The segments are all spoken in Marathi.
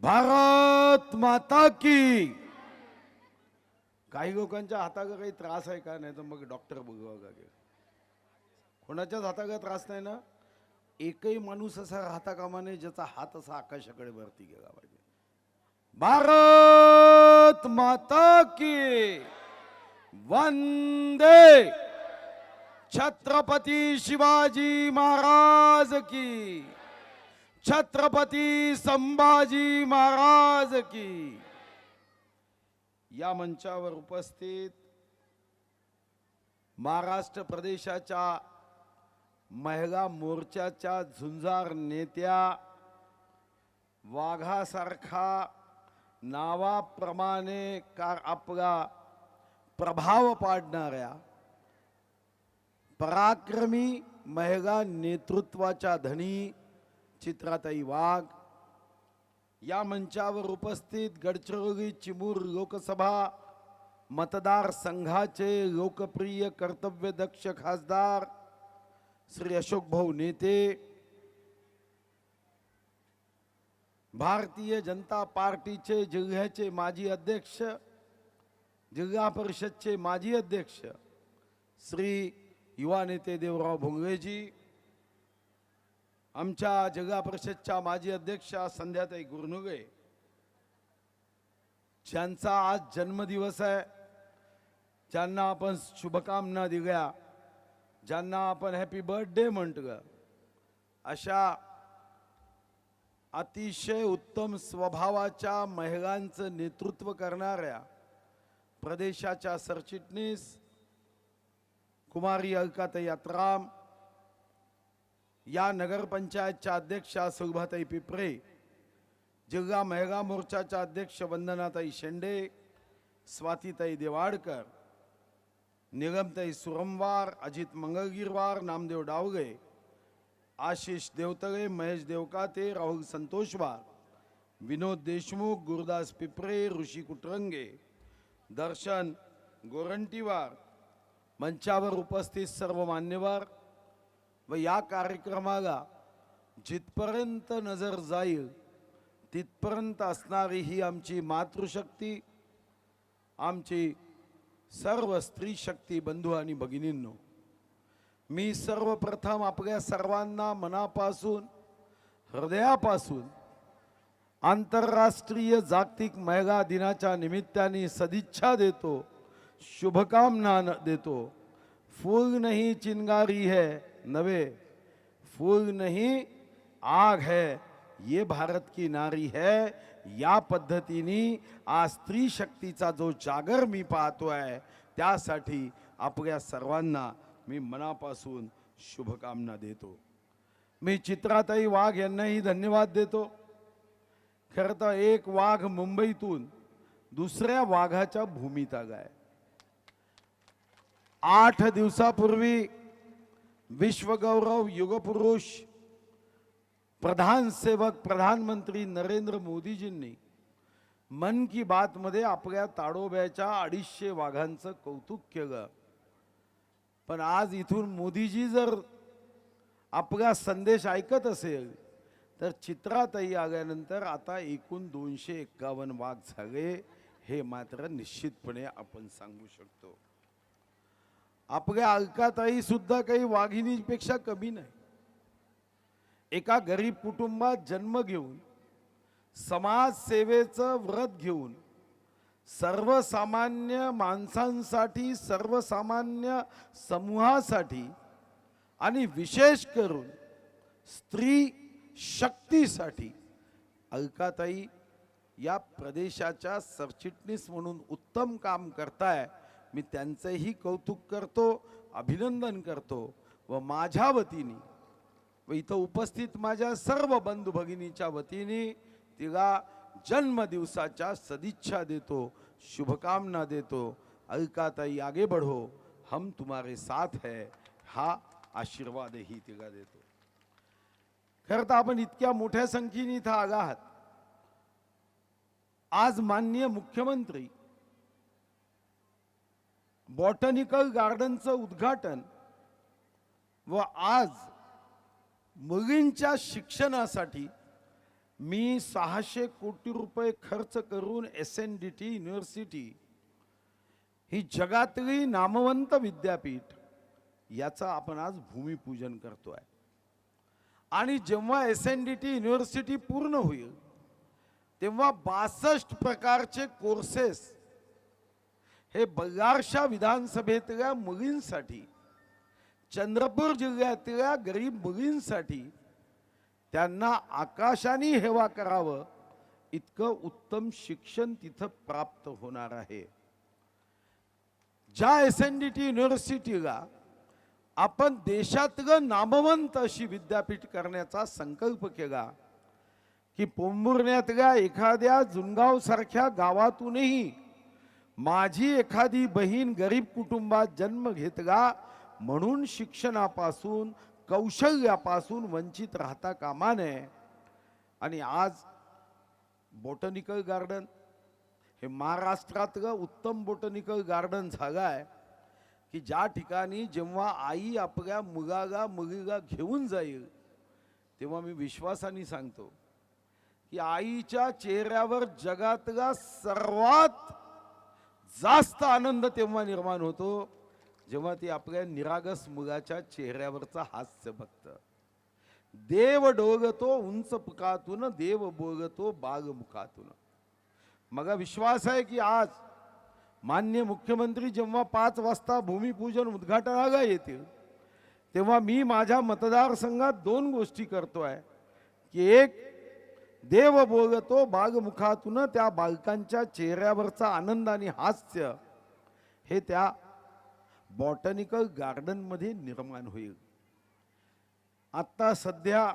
भारत माता की. काही लोकांच्या हाताला काही त्रास आहे का? नाही तर मग डॉक्टर बघावं लागेल कोणाच्याच हाताला त्रास नाही ना? एकही माणूस असा राहता कामा नये ज्याचा हात असा आकाशाकडे वरती गेला पाहिजे. भारत माता की. वंदे. छत्रपती शिवाजी महाराज की. छत्रपती संभाजी महाराज की. या मंचावर उपस्थित महाराष्ट्र प्रदेशाच्या महिला मोर्चाच्या झुंजार नेत्या वाघासारखा नावाप्रमाणे कार आपला प्रभाव पाडणाऱ्या पराक्रमी महिला नेतृत्वाच्या धनी चित्राताई वाघ. या मंचावर उपस्थित गडचिरोली चिमूर लोकसभा मतदारसंघाचे लोकप्रिय कर्तव्यदक्ष खासदार श्री अशोक भाऊ नेते भारतीय जनता पार्टीचे जिल्ह्याचे माजी अध्यक्ष जिल्हा परिषदचे माजी अध्यक्ष श्री युवा नेते देवराव भोंगळेजी आमच्या जिल्हा परिषदच्या माजी अध्यक्षा संध्याताई गुरनुगे. ज्यांचा आज जन्मदिवस आहे ज्यांना आपण शुभकामना दिल्या ज्यांना आपण हॅपी बर्थडे म्हटलं अशा अतिशय उत्तम स्वभावाच्या महिलांचं नेतृत्व करणाऱ्या प्रदेशाच्या सरचिटणीस कुमारी अलकात यात्राम या नगरपंचायतच्या अध्यक्षा सुलभाताई पिपरे जिल्हा महिला मोर्चाच्या अध्यक्ष वंदनाताई शेंडे स्वातीताई देवाडकर निगमताई सुरमवार अजित मंगळगीरवार नामदेव डावगे आशिष देवतळे महेश देवकाते राहुल संतोषवार विनोद देशमुख गुरुदास पिपरे ऋषी कुटरंगे दर्शन गोरंटीवार मंचावर उपस्थित सर्व मान्यवर व या कार्यक्रमाला जिथपर्यंत नजर जाईल तिथपर्यंत असणारी ही आमची मातृशक्ती आमची सर्व स्त्री शक्ती बंधू आणि भगिनींनो मी सर्वप्रथम आपल्या सर्वांना मनापासून हृदयापासून आंतरराष्ट्रीय जागतिक महिला दिनाच्या निमित्ताने सदिच्छा देतो शुभकामना न- देतो. फूल नाही चिंगारी है नवे फूल नहीं आग है। ये भारत की नारी है। या पद्धतीने आज स्त्री शक्तीचा जो जागर मी पाहतोय त्यासाठी आपल्या सर्वांना मी मनापासून शुभकामना देतो. मी चित्राताई वाघ यांनाही धन्यवाद देतो. खरं तर एक वाघ मुंबईतून दुसऱ्या वाघाच्या भूमीत आलाय आठ दिवसापूर्वी विश्वगौरव युगपुरुष प्रधान सेवक प्रधानमंत्री नरेंद्र मोदीजींनी मन की बातमध्ये आपल्या ताडोब्याच्या अडीचशे वाघांचं कौतुक केलं. पण आज इथून मोदीजी जर आपला संदेश ऐकत असेल तर चित्रातही आल्यानंतर आता एकूण दोनशे एक्कावन्न वाघ झाले हे मात्र निश्चितपणे आपण सांगू शकतो. आपल्या अलकाताई सुद्धा काही वाघिणीपेक्षा कमी नाही. एका गरीब कुटुंबात जन्म घेऊन समाजसेवेचं व्रत घेऊन सर्वसामान्य माणसांसाठी सर्वसामान्य समूहासाठी आणि विशेष करून स्त्री शक्तीसाठी अलकाताई या प्रदेशाच्या सरचिटणीस म्हणून उत्तम काम करताय. मी त्यांचंही कौतुक करतो अभिनंदन करतो व माझ्या वतीने व इथं उपस्थित माझ्या सर्व बंधू भगिनीच्या वतीने तिला जन्मदिवसाच्या सदिच्छा देतो शुभकामना देतो. अलकाताई आगे बढ़ो. हम तुम्हारे साथ है हा आशीर्वादही तिला देतो. खरं तर आपण इतक्या मोठ्या संख्येने इथं आला आहात आज माननीय मुख्यमंत्री बॉटनिकल गार्डनचं उद्घाटन व आज मुलींच्या शिक्षणासाठी मी सहाशे कोटी रुपये खर्च करून S N D T university ही जगातली नामवंत विद्यापीठ याचं आपण आज भूमिपूजन करतोय. आणि जेव्हा S N D T university पूर्ण होईल तेव्हा बासष्ट प्रकारचे कोर्सेस हे बल्लारशा विधानसभेतल्या मुलींसाठी चंद्रपूर जिल्ह्यातल्या गरीब मुलींसाठी त्यांना आकाशाने हेवा करावं इतकं उत्तम शिक्षण तिथं प्राप्त होणार आहे. ज्या एस एन डी टी युनिव्हर्सिटीला आपण देशातलं नामवंत अशी विद्यापीठ करण्याचा संकल्प केला की पोंभुर्ण्यातल्या एखाद्या जुनगावसारख्या गावातूनही माझी एखादी बहीण गरीब कुटुंबात जन्म घेत गा म्हणून शिक्षणापासून कौशल्यापासून वंचित राहता कामा नये. आणि आज बॉटनिकल गार्डन हे महाराष्ट्रातलं उत्तम बॉटनिकल गार्डन झालं आहे की ज्या ठिकाणी जेव्हा आई आपल्या मुलाला मुलीला घेऊन जाईल तेव्हा मी विश्वासाने सांगतो की आईच्या चेहऱ्यावर जगातला सर्वात जास्त आनंद तेव्हा निर्माण होतो जेव्हा ती आपल्या निरागस मुलाच्या चेहऱ्यावरचा हास्य बघत. देव डोगतो उंच पुकातून देव बोगतो बाग मुखातून. मग विश्वास आहे की आज मान्य मुख्यमंत्री जेव्हा पाच वाजता भूमिपूजन उद्घाटनाला येतील तेव्हा मी माझ्या मतदारसंघात दोन गोष्टी करतो आहे की एक देव बोलतो बागमुखातून त्या बालकांच्या चेहऱ्यावरचा आनंद आणि हास्य हे त्या बॉटनिकल गार्डनमध्ये निर्माण होईल. आत्ता सध्या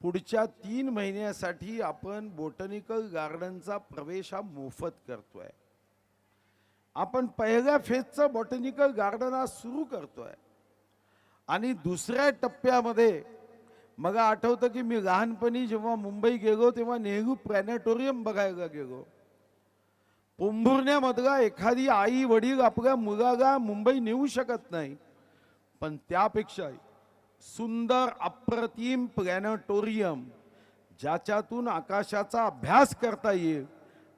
पुढच्या तीन महिन्यासाठी आपण बॉटनिकल गार्डनचा प्रवेश हा मोफत करतोय. आपण पहिल्या फेजचं बॉटनिकल गार्डन आज सुरू करतोय. आणि दुसऱ्या टप्प्यामध्ये मग आठवतं की मी लहानपणी जेव्हा मुंबई गेलो तेव्हा नेहरू प्लॅनेटोरियम बघायला गेलो. पोंभुर्ण्यामधला एखादी आई वडील आपल्या मुलाला मुंबई नेऊ शकत नाही. पण त्यापेक्षा सुंदर अप्रतिम प्लॅनेटोरियम ज्याच्यातून आकाशाचा अभ्यास करता येईल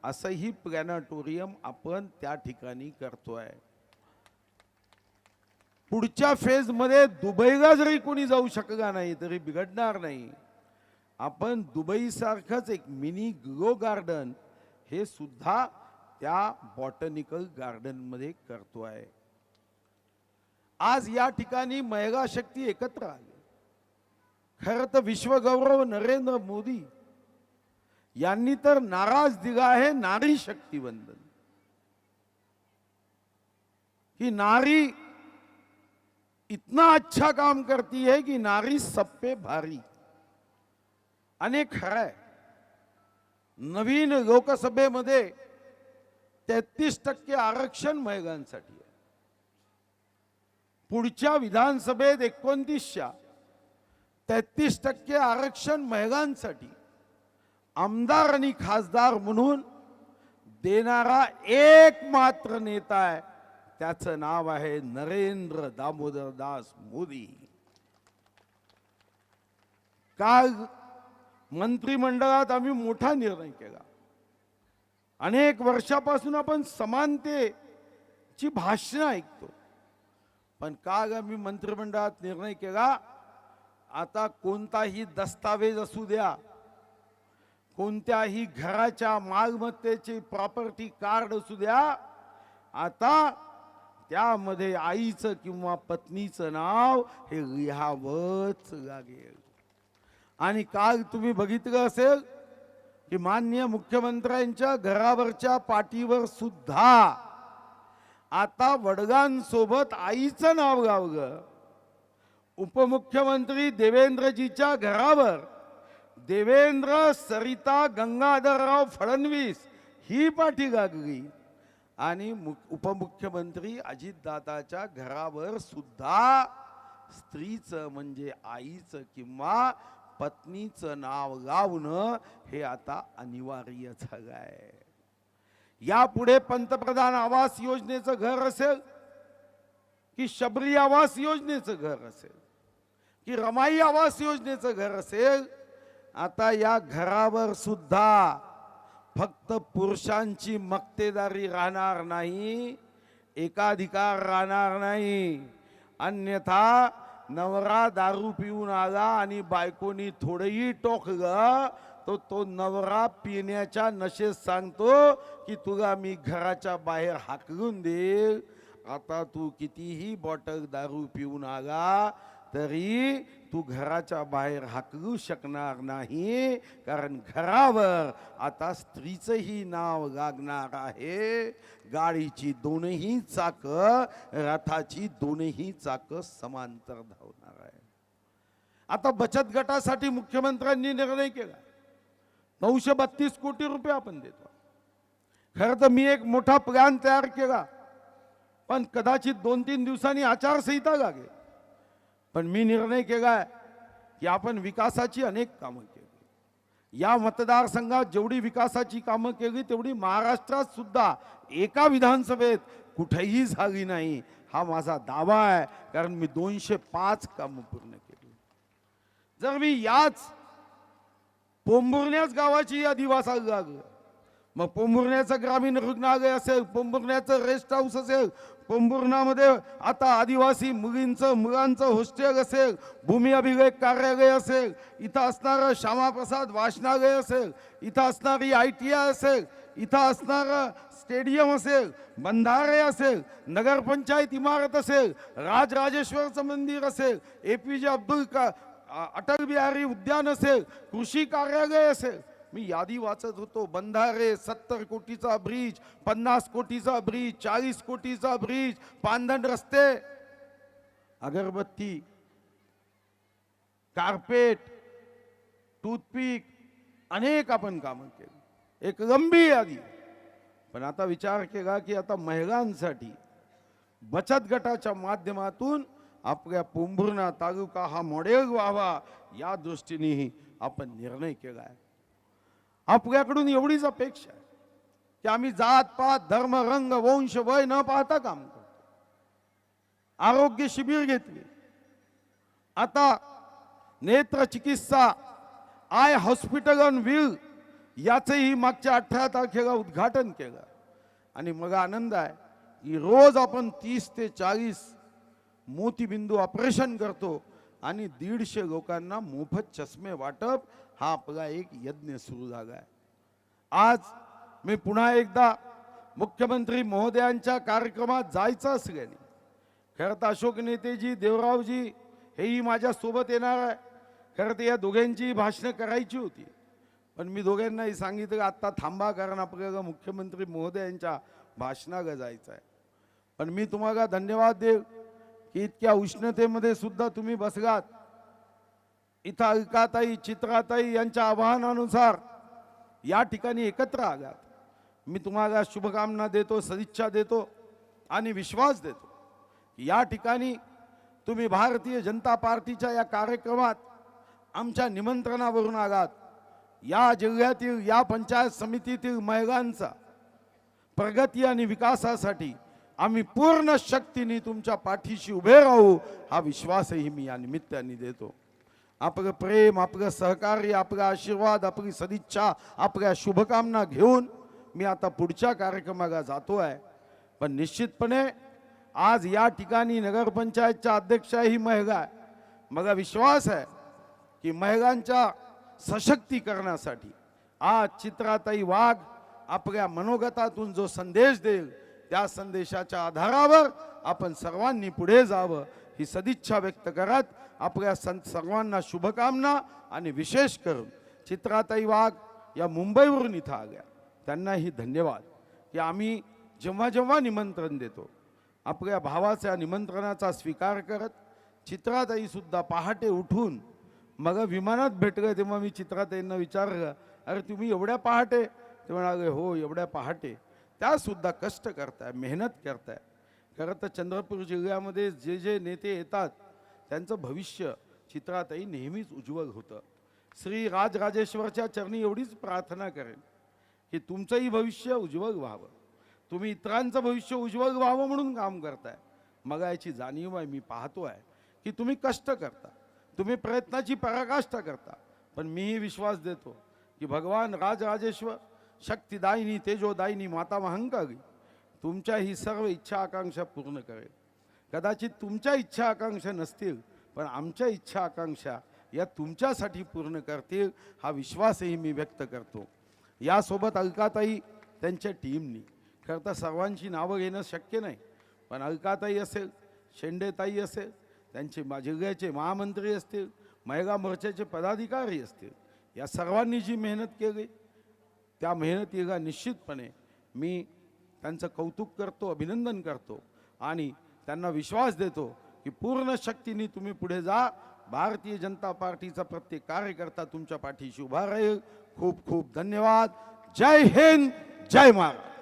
असंही प्लॅनेटोरियम आपण त्या ठिकाणी करतोय. पुढच्या फेजमध्ये दुबईला जरी कोणी जाऊ शकला नाही तरी बिघडणार नाही. आपण दुबईसारखंच एक मिनी ग्लो गार्डन हे सुद्धा त्या बॉटनिकल गार्डनमध्ये करतो आहे. आज या ठिकाणी महिला शक्ती एकत्र आली. खरं तर विश्वगौरव नरेंद्र मोदी यांनी तर नाराज दिला आहे नारी शक्ती वंदन ही नारी इतना अच्छा काम करती है कि नारी सब पे भारी। अनेक खरं आहे नवीन लोकसभेमध्ये तेहतीस टक्के आरक्षण महिलांसाठी आहे। पुढच्या विधानसभेत एकोणतीसच्या तेहतीस टक्के आरक्षण महिलांसाठी आमदार आणि खासदार म्हणून देणारा एक मात्र नेता आहे त्याचं नाव आहे नरेंद्र दामोदर दास मोदी. काल मंत्रिमंडळात आम्ही मोठा निर्णय केला. अनेक वर्षापासून आपण समानतेची भाषणं ऐकतो. पण काल आम्ही मंत्रिमंडळात निर्णय केला आता कोणताही दस्तावेज असू द्या कोणत्याही घराच्या मालमत्तेचे प्रॉपर्टी कार्ड असू द्या आता त्यामध्ये आईचं किंवा पत्नीचं नाव हे लिहावंच लागेल. आणि काल तुम्ही बघितलं असेल की मान्य मुख्यमंत्र्यांच्या घरावरच्या पाठीवर सुद्धा आता वडगांसोबत आईचं नाव गावलं. उपमुख्यमंत्री देवेंद्रजीच्या घरावर देवेंद्र सरिता गंगाधरराव फडणवीस ही पाठी गागली. आणि उपमुख्यमंत्री अजितदादाच्या घरावर सुद्धा स्त्रीचं म्हणजे आईचं किंवा पत्नीचं नाव गावणं हे आता अनिवार्य झालं आहे. यापुढे पंतप्रधान आवास योजनेचं घर असेल की शबरी आवास योजनेचं घर असेल की रमाई आवास योजनेचं घर असेल आता या घरावर सुद्धा फक्त पुरुषांची मक्तेदारी राहणार नाही एकाधिकार राहणार नाही. अन्यथा नवरा दारू पिऊन आला आणि बायकोनी थोडंही टोकलं तो तो नवरा पिण्याच्या नशेत सांगतो की तुला मी घराच्या बाहेर हाकलून देईल. आता तू कितीही बॉटल दारू पिऊन आला तरी तू घराच्या बाहेर हाकलू शकणार नाही कारण घरावर आता स्त्रीचंही नाव लागणार आहे. गाडीची दोनही चाक रथाची दोनही चाक समांतर धावणार आहे. आता बचत गटासाठी मुख्यमंत्र्यांनी निर्णय केला. नऊशे बत्तीस कोटी रुपये आपण देतो. खरं तर मी एक मोठा प्लॅन तयार केला. पण कदाचित दोन तीन दिवसांनी आचारसंहिता लागेल. पण मी निर्णय केलाय की आपण विकासाची अनेक कामं केली. या मतदारसंघात जेवढी विकासाची कामं केली तेवढी महाराष्ट्रात सुद्धा एका विधानसभेत कुठेही झाली नाही. हा माझा दावा आहे कारण मी दोनशे पाच कामं पूर्ण केली. जर मी याच पोंभुर्ण्याच गावाची यादी वाचायला लागलं मग पोंभुर्ण्याचं ग्रामीण रुग्णालय असेल पोंभुर्ण्याचं रेस्ट हाऊस असेल पोंभुर्णामध्ये आता आदिवासी मुलींचं मुलांचं हॉस्टेल असेल भूमी अभिलेख कार्यालय असेल इथं असणारं श्यामाप्रसाद वाचनालय असेल इथं असणारी आय टी आय असेल इथं असणारं स्टेडियम असेल बंधारे असेल नगरपंचायत इमारत असेल राजराजेश्वरचं मंदिर असेल ए पी जे अब्दुल का अटल बिहारी उद्यान असेल कृषी कार्यालय असेल मी यादी वाचत होतो. बंधारे सत्तर कोटीचा ब्रिज पन्नास कोटीचा ब्रिज चाळीस कोटीचा ब्रिज पांधण रस्ते अगरबत्ती कार्पेट टूथपिक अनेक आपण कामं केली. एक लंबी यादी. पण आता विचार केला की आता महिलांसाठी बचत गटाच्या माध्यमातून आपल्या पोंभुर्णा तालुका हा मॉडेल व्हावा या दृष्टीनेही आपण निर्णय केला आहे आपल्याकडून एवढीच अपेक्षा आहे की आम्ही जात पात धर्म रंग वंश वय न पाहता काम करतो. आरोग्य शिबिर घेतले. आता नेत्र चिकित्सा आय हॉस्पिटल ऑन व्हील याचंही मागच्या अठरा तारखेला उद्घाटन केलं. आणि मग आनंद आहे की रोज आपण तीस ते चाळीस मोतीबिंदू ऑपरेशन करतो. आणि दीडशे लोकांना मोफत चष्मे वाटप हा आपला एक यज्ञ सुरू झाला आहे. आज मी पुन्हा एकदा मुख्यमंत्री महोदयांच्या कार्यक्रमात जायचं असल्याने खरं तर अशोक नेतेजी देवरावजी हेही माझ्या सोबत येणार आहे. खरं तर या दोघांची भाषणं करायची होती. पण मी दोघांनाही सांगितलं आत्ता थांबा कारण आपल्याला मुख्यमंत्री महोदयांच्या भाषणाला जायचं आहे. पण मी तुम्हाला धन्यवाद देव इतक्या उष्णतेमध्ये सुद्धा तुम्ही बसलात. इथं अलकाताई चित्राताई यांच्या आवाहनानुसार या ठिकाणी एकत्र आलात. मी तुम्हाला शुभकामना देतो सदिच्छा देतो आणि विश्वास देतो या ठिकाणी तुम्ही भारतीय जनता पार्टीच्या या कार्यक्रमात आमच्या निमंत्रणावरून आलात. या जिल्ह्यातील या पंचायत समितीतील महिलांचा प्रगती आणि विकासासाठी आम्ही पूर्ण शक्तीने तुमच्या पाठीशी उभे राहू हा विश्वासही मी या निमित्ताने देतो. आपलं प्रेम आपलं सहकार्य आपला आशीर्वाद आपली सदिच्छा आपल्या शुभकामना घेऊन मी आता पुढच्या कार्यक्रमाला जातो आहे पण निश्चितपणे आज या ठिकाणी नगरपंचायतच्या अध्यक्षाही महिला आहे. मला विश्वास आहे की महिलांच्या सशक्तीकरणासाठी आज चित्राताई वाघ आपल्या मनोगतातून जो संदेश देईल त्या संदेशाच्या आधारावर आपण सर्वांनी पुढे जावं ही सदिच्छा व्यक्त करत आपल्या सं सर्वांना शुभकामना आणि विशेष करून चित्राताई वाघ या मुंबईवरून इथं आल्या. त्यांनाही धन्यवाद. की आम्ही जेव्हा जेव्हा निमंत्रण देतो आपल्या भावाच्या निमंत्रणाचा स्वीकार करत चित्राताईसुद्धा पहाटे उठून मग विमानात भेटलं तेव्हा मी चित्राताईंना विचारलं अरे तुम्ही एवढ्या पहाटे? ते म्हणाले हो एवढ्या पहाटे. त्यासुद्धा कष्ट करताय मेहनत करताय. खरं तर चंद्रपूर जिल्ह्यामध्ये जे जे नेते येतात त्यांचं भविष्य चित्रातही नेहमीच उज्ज्वल होतं. श्री राजराजेश्वरच्या चरणी एवढीच प्रार्थना करेन की तुमचंही भविष्य उज्ज्वल व्हावं. तुम्ही इतरांचं भविष्य उज्ज्वल व्हावं म्हणून काम करताय. मग याची जाणीव आहे मी पाहतो आहे की तुम्ही कष्ट करता. तुम्ही प्रयत्नाची पराकाष्ठा करता. पण मीही विश्वास देतो की भगवान राजराजेश्वर शक्तिदायिनी तेजोदायिनी माता महंकारी तुमच्या ही सर्व इच्छा आकांक्षा पूर्ण करेल. कदाचित तुमच्या इच्छा आकांक्षा नसतील पण आमच्या इच्छा आकांक्षा या तुमच्यासाठी पूर्ण करतील हा विश्वासही मी व्यक्त करतो. यासोबत अलकाताई त्यांच्या टीमनी. खरं तर सर्वांची नावं घेणं शक्य नाही पण अलकाताई असेल शेंडेताई असेल त्यांचे मा- जिल्ह्याचे महामंत्री असतील महिला मोर्चाचे पदाधिकारी असतील या सर्वांनी जी मेहनत केली त्या मेहनतीला निश्चितपणे. मी त्यांचं कौतुक करतो अभिनंदन करतो आणि त्यांना विश्वास देतो की पूर्ण शक्तीने तुम्ही पुढे जा. भारतीय जनता पार्टीचा प्रत्येक कार्यकर्ता तुमच्या पाठीशी उभा राहील. खूप खूप धन्यवाद. जय हिंद जय महाराज